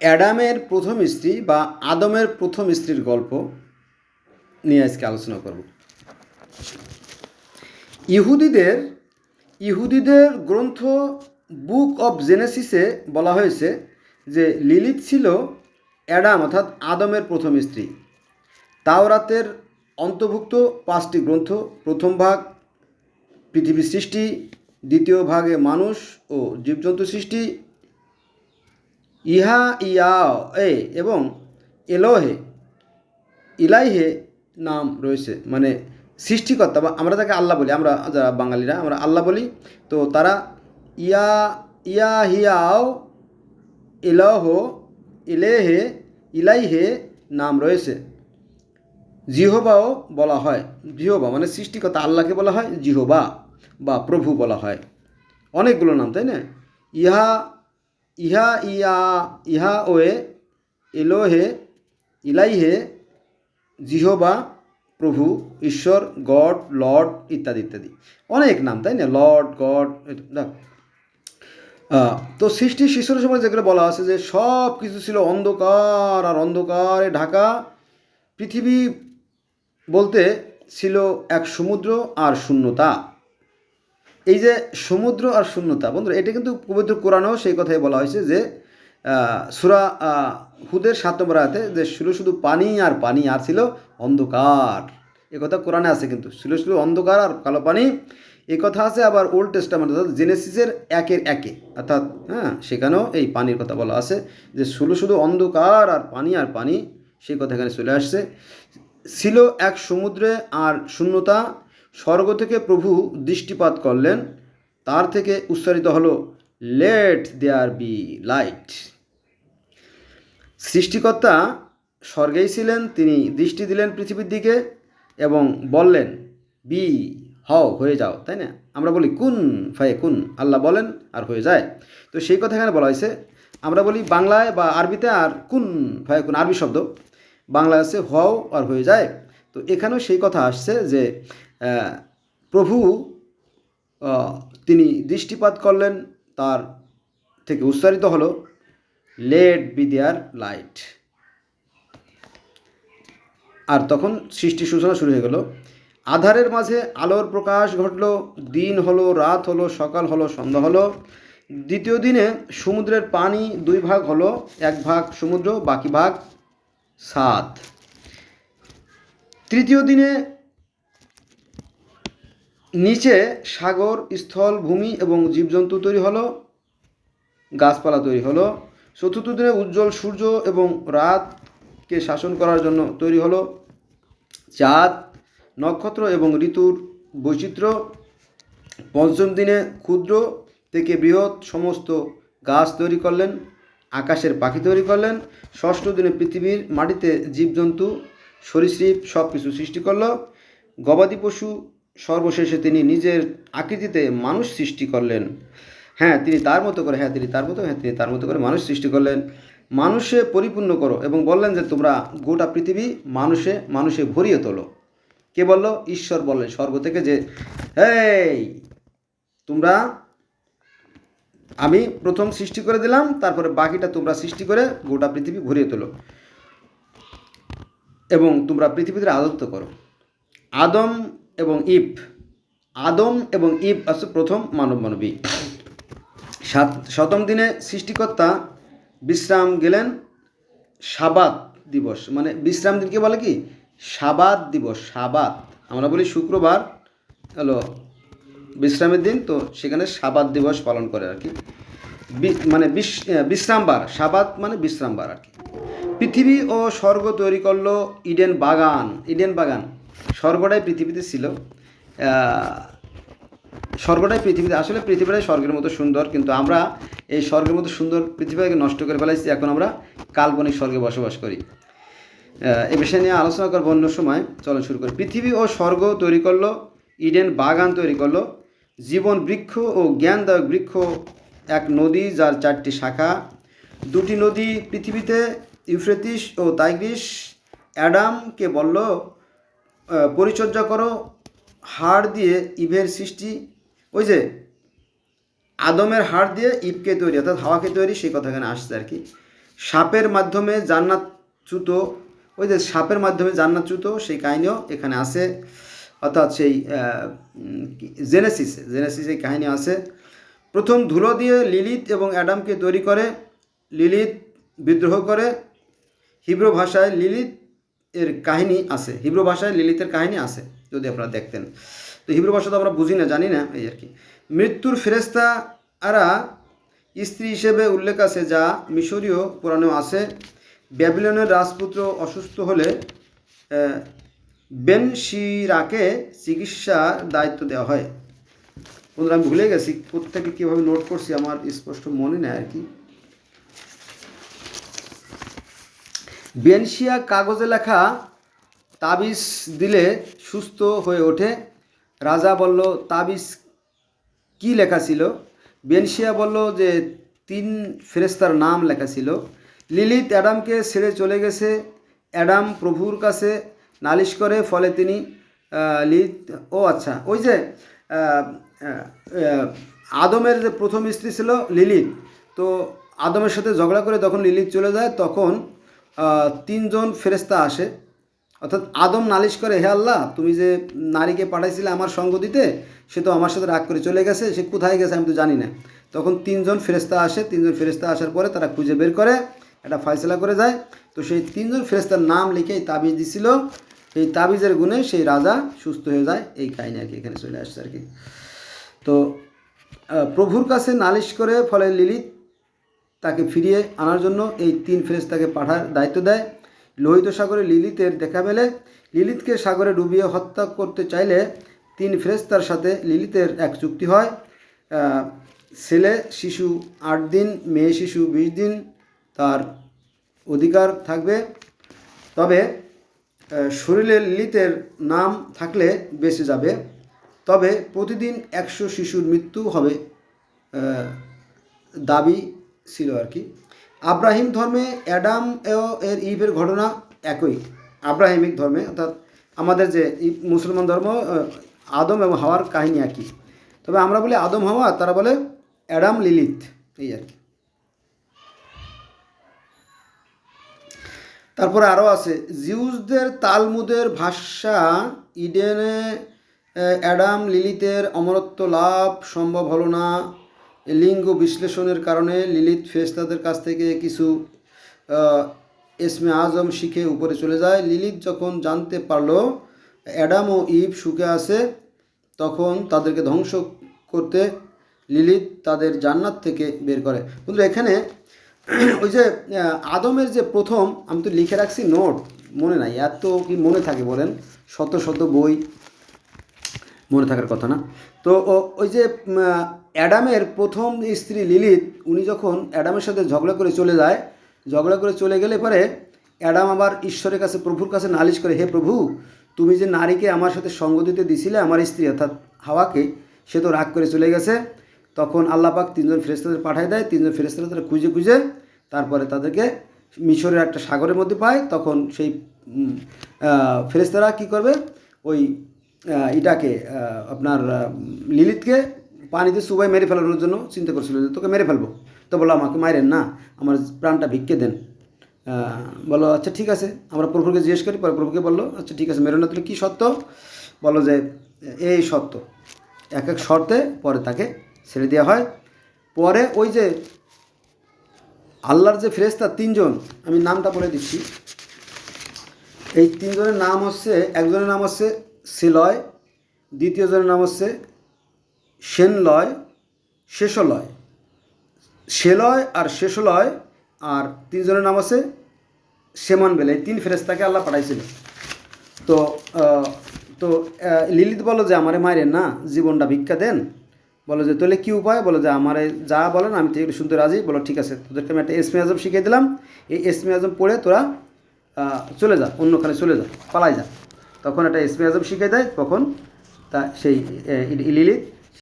অ্যাডামের প্রথম স্ত্রী বা আদমের প্রথম স্ত্রীর গল্প নিয়ে আজকে আলোচনা করব। ইহুদিদের ইহুদিদের গ্রন্থ বুক অফ জেনেসিসে বলা হয়েছে যে লিলিত ছিল অ্যাডাম অর্থাৎ আদমের প্রথম স্ত্রী। তাওরাতের অন্তর্ভুক্ত পাঁচটি গ্রন্থ, প্রথম ভাগ পৃথিবী সৃষ্টি, দ্বিতীয় ভাগে মানুষ ও জীবজন্তু সৃষ্টি ইহা ইয়া এ এবং এলোহে, ইলাইহে নাম রয়েছে। মানে সৃষ্টিকর্তা, বা আমরা তাকে আল্লাহ বলি, আমরা যারা বাঙালিরা, আমরা আল্লাহ বলি। তো তারা ইয়া ইয়া হিয়াও ইলহ ইলেহে ইলাইহে নাম রয়েছে। জিহবাও বলা হয়, জিহবা মানে সৃষ্টিকর্তা আল্লাহকে বলা হয়, জিহবা বা প্রভু বলা হয়। অনেকগুলো নাম, তাই না? ইহা ইহা ইয়া, ইহা ওয়ে এলোহে, ইলাইহে, জিহবা, প্রভু, ঈশ্বর, গড, লর্ড ইত্যাদি ইত্যাদি। অনেক নাম, তাই না? লর্ড, গড তো সৃষ্টি শিশুর সময় যেগুলো বলা আছে যে সব কিছু ছিল অন্ধকার আর অন্ধকারে ঢাকা। পৃথিবী বলতে ছিল এক সমুদ্র আর শূন্যতা। এই যে সমুদ্র আর শূন্যতা, বন্ধুরা, এটা কিন্তু পবিত্র কোরআনেও সেই কথাই বলা হয়েছে যে সুরা হুদের সাত নম্বর যে ছিল শুধু পানি আর পানি আর ছিল অন্ধকার। এ কথা কোরআনে আছে কিন্তু ছিল শুধু অন্ধকার আর কালো পানি। এ কথা আছে আবার ওল্ড টেস্টামেন্ট, অর্থাৎ জেনেসিসের একের একে, অর্থাৎ হ্যাঁ সেখানেও এই পানির কথা বলা আছে যে ছিল শুধু অন্ধকার আর পানি আর পানি, সেই কথা এখানে চলে আসছে। ছিল এক সমুদ্রে আর শূন্যতা স্বর্গ থেকে প্রভু দৃষ্টিপাত করলেন, তার থেকে উচ্চারিত হলো লেট দেয়ার বি লাইট সৃষ্টিকর্তা স্বর্গেই ছিলেন, তিনি দৃষ্টি দিলেন পৃথিবীর দিকে এবং বললেন বি হও, হয়ে যাও। তাই না? আমরা বলি, কুন, ফায়ে কুন। আল্লাহ বলেন, আর হয়ে যায়। তো সেই কথা এখানে বলা হয়েছে। আমরা বলি, বাংলায় বা আরবিতে আর কুন, ফায়ে কুন, আরবি শব্দ। বাংলায় আছে, হও, আর হয়ে যায়। তো এখানেও সেই কথা আসছে যে প্রভু তিনি দৃষ্টিপাত করলেন, তার থেকে উচ্চারিত হলো লেট বি দেয়ার লাইট আর তখন সৃষ্টি সূচনা শুরু হয়ে গেল। আধারের মাঝে আলোর প্রকাশ ঘটলো, দিন হলো, রাত হলো, সকাল হলো, সন্ধ্যা হলো। দ্বিতীয় দিনে সমুদ্রের পানি দুই ভাগ হলো, এক ভাগ সমুদ্র, বাকি ভাগ সাত। তৃতীয় দিনে নিচে সাগর, স্থল, ভূমি এবং জীবজন্তু তৈরি হলো, গাছপালা তৈরি হলো, চতুর্থ দিনে উজ্জ্বল সূর্য এবং রাতকে শাসন করার জন্য তৈরি হলো চাঁদ, নক্ষত্র এবং ঋতুর বৈচিত্র্য। পঞ্চম দিনে ক্ষুদ্র থেকে বৃহৎ সমস্ত গাছ তৈরি করলেন, আকাশের পাখি তৈরি করলেন। ষষ্ঠ দিনে পৃথিবীর মাটিতে জীবজন্তু, সরীসৃপ সব কিছু সৃষ্টি করল। গবাদি পশু সর্বশেষে তিনি নিজের আকৃতিতে মানুষ সৃষ্টি করলেন। হ্যাঁ তিনি তার মতো করে হ্যাঁ তিনি তার মতো হ্যাঁ তিনি তার মতো করে মানুষ সৃষ্টি করলেন। মানুষে পরিপূর্ণ করো এবং বললেন যে, তোমরা গোটা পৃথিবী মানুষে মানুষে ভরিয়ে তোলো। কে বলল? ঈশ্বর বললেন স্বর্গ থেকে যে, এই, তোমরা, আমি প্রথম সৃষ্টি করে দিলাম, তারপরে বাকিটা তোমরা সৃষ্টি করে গোটা পৃথিবী ভরিয়ে তোলো এবং তোমরা পৃথিবীতে রাজত্ব করো। আদম এবং ইব। আদম এবং ইব আছে প্রথম মানব মানবী। সাত শতম দিনে সৃষ্টিকর্তা বিশ্রাম গেলেন সাবাত দিবস। মানে বিশ্রাম দিনকে বলে কি? সাবাত দিবস, সাবাত। আমরা বলি শুক্রবার, হলো বিশ্রামের দিন, তো সেখানে সাবাত দিবস পালন করে আর কি। মানে বিশ্রামবার, সাবাত মানে বিশ্রামবার আর কি। পৃথিবী ও স্বর্গ তৈরি করল ইডেন বাগান ইডেন বাগান। স্বর্গটাই পৃথিবীতে ছিল স্বর্গটাই পৃথিবীতে, আসলে পৃথিবীটাই স্বর্গের মতো সুন্দর, কিন্তু আমরা এই স্বর্গের মতো সুন্দর পৃথিবীকে নষ্ট করে ফেলাইছি, এখন আমরা কাল্পনিক স্বর্গে বসবাস করি। এ বিষয় নিয়ে আলোচনা করব অন্য সময়। চলো শুরু করি। পৃথিবী ও স্বর্গ তৈরি করল, ইডেন বাগান তৈরি করল, জীবন বৃক্ষ ও জ্ঞানদায়ক বৃক্ষ, এক নদী যার চারটি শাখা, দুটি নদী পৃথিবীতে, ইউফ্রেতিস ও তাইগ্রিস, অ্যাডামকে বলল পরিচর্যা করো, হাড় দিয়ে ইভের সৃষ্টি, ওই যে আদমের হাড় দিয়ে ইবকে তৈরি, অর্থাৎ হাওয়াকে তৈরি, সেই কথা এখানে আসছে আর কি। সাপের মাধ্যমে জান্নাত জান্নাতচ্যুত ওই যে সাপের মাধ্যমে জান্নাতচ্যুত সেই কাহিনীও এখানে আছে, অর্থাৎ সেই জেনেসিসে জেনেসিসে এই কাহিনী আছে। প্রথম ধুলো দিয়ে লিলিত এবং অ্যাডামকে তৈরি করে, লিলিত বিদ্রোহ করে, হিব্রু ভাষায় লিলিত এর কাহিনী আছে হিব্রু ভাষায় লিলিতের কাহিনী আছে যদি আপনারা দেখতেন। তো হিব্রু ভাষা তো আমরা বুঝি না জানি না এই আর কি। মৃত্যুর ফেরেস্তা আরা স্ত্রী হিসেবে উল্লেখ আছে যা মিশরীয় পুরাণেও আছে ব্যাবিলনের রাজপুত্র অসুস্থ হলে আহ, বেন শিরাকে চিকিৎসার দায়িত্ব দেওয়া হয়। বন্ধুরা আমি ভুলে গেছি কোথেকে কীভাবে নোট করছি আমার স্পষ্ট মনে নেয় আর কি। বেনশিয়া কাগজে লেখা তাবিজ দিলে সুস্থ হয়ে ওঠে। রাজা বলল, তাবিজ কি লেখা ছিল? বেনশিয়া বলল যে, তিন ফেরেস্তার নাম লেখা ছিল। লিলিত অ্যাডামকে ছেড়ে চলে গেছে। অ্যাডাম প্রভুর কাছে নালিশ করে, ফলে তিনি লিত ও আচ্ছা ওই যে আদমের যে প্রথম স্ত্রী ছিল লিলিত, তো আদমের সাথে ঝগড়া করে তখন লিলিত চলে যায়, তখন তিনজন ফেরেস্তা আসে। অর্থাৎ আদম নালিশ করে, হে আল্লাহ, তুমি যে নারীকে পাঠাইছিলে আমার সঙ্গ দিতে, সে তো আমার সাথে রাগ করে চলে গেছে, সে কোথায় গেছে আমি তো জানি না। তখন তিনজন ফেরেস্তা আসে। তিনজন ফেরেস্তা আসার পরে তারা খুঁজে বের করে, একটা ফয়সলা করে যায়। তো সেই তিনজন ফেরেস্তার নাম লিখে এই তাবিজ দিছিল। এই তাবিজের গুণে সেই রাজা সুস্থ হয়ে যায়। এই কাহিনী আর কি এখানে চলে আসছে আর কি। তো প্রভুর কাছে নালিশ করে, ফলে লিলিত তাকে ফিরিয়ে আনার জন্য এই তিন ফেরেস্তাকে পাঠার দায়িত্ব দেয়। লোহিত সাগরে লিলিতের দেখা মেলে। লিলিতকে সাগরে ডুবিয়ে হত্যা করতে চাইলে তিন ফেরেস্তার সাথে লিলিতের এক চুক্তি হয়। ছেলে শিশু আট দিন, মেয়ে শিশু বিশ দিন তার অধিকার থাকবে। তবে শরীরে লিলিতের নাম থাকলে বেঁচে যাবে। তবে প্রতিদিন একশো শিশুর মৃত্যু হবে দাবি ছিল আর কি। আব্রাহিম ধর্মে অ্যাডাম এর ইভের ঘটনা একই। আব্রাহিমিক ধর্মে, অর্থাৎ আমাদের যে মুসলমান ধর্ম আদম এবং হাওয়ার কাহিনী একই। তবে আমরা বলি আদম, হাওয়া তারা বলে অ্যাডাম লিলিত এই আর কি। তারপরে আরও আছে, জিউসদের তালমুদের ভাষা ইডেনে অ্যাডাম লিলিতের অমরত্ব লাভ সম্ভব হলো না। লিঙ্গ বিশ্লেষণের কারণে লিলিত ফেরেশতাদের কাছ থেকে কিছু এসমে আজম শিখে উপরে চলে যায়। লিলিত যখন জানতে পারল, অ্যাডাম ও ইভ সুখে আছে, তখন তাদেরকে ধ্বংস করতে লিলিত তাদের জান্নাত থেকে বের করে। কিন্তু এখানে ওই যে আদমের যে প্রথম, আমি তো লিখে রাখছি নোট, মনে নাই, এত কি মনে থাকে বলেন? শত শত বই মনে থাকার কথা না। তো ওই যে অ্যাডামের প্রথম স্ত্রী লিলিত, উনি যখন অ্যাডামের সাথে ঝগড়া করে চলে যায়, ঝগড়া করে চলে গেলে পরে অ্যাডাম আবার ঈশ্বরের কাছে, প্রভুর কাছে নালিশ করে, হে প্রভু, তুমি যে নারীকে আমার সাথে সঙ্গ দিতে দিছিলে, আমার স্ত্রী অর্থাৎ হাওয়াকে, সে তো রাগ করে চলে গেছে। তখন আল্লাহ পাক তিনজন ফেরেস্তাদের পাঠায় দেয়, তিনজন ফেরেস্তারা তারা খুঁজে খুঁজে, তারপরে তাদেরকে মিশরের একটা সাগরের মধ্যে পায়। তখন সেই ফেরেস্তারা কী করবে? ওই এটাকে আপনার লিলিতকে পানিতে সুবাই মেরে ফেলানোর জন্য চিন্তা করছিল, যে তোকে মেরে ফেলব। তো বলল, আমাকে মারেন না, আমার প্রাণটা ভিক্ষে দেন। বলো আচ্ছা ঠিক আছে। আমরা প্রভুকে জিজ্ঞেস করি, পরে প্রভুকে বলল আচ্ছা ঠিক আছে, মেরো না তুমি কী সত্য? বলো যে, এই সত্য। এক এক শর্তে পরে তাকে ছেড়ে দেওয়া হয়। পরে ওই যে আল্লাহর যে ফেরেস্তা তিনজন, আমি নামটা বলে দিচ্ছি। এই তিনজনের নাম হচ্ছে, একজনের নাম হচ্ছে সেলয়, দ্বিতীয় জনের নাম হচ্ছে সেনলয়, শেষলয়। সেলয় আর শেষলয় আর তিনজনের নাম আছে সেমন বেলা। তিন ফেরেস্তাকে আল্লাহ পাঠাইছিল। তো তো লিলিত বলো যে, আমারে মায়ের না, জীবনটা ভিক্ষা দেন। বলো যে, তাহলে কী উপায়? বলো যে, আমারে যা বলেন, আমি তো শুনতে রাজি। বলো ঠিক আছে, তোদেরকে আমি একটা এসমে আজম শিখিয়ে দিলাম। এই এসমে আজম পড়ে তোরা চলে যা, অন্যখানে চলে যা, পালাই যা। তখন একটা এসমে আজম শিখে দেয় তখন তা সেই আহ, লিলিত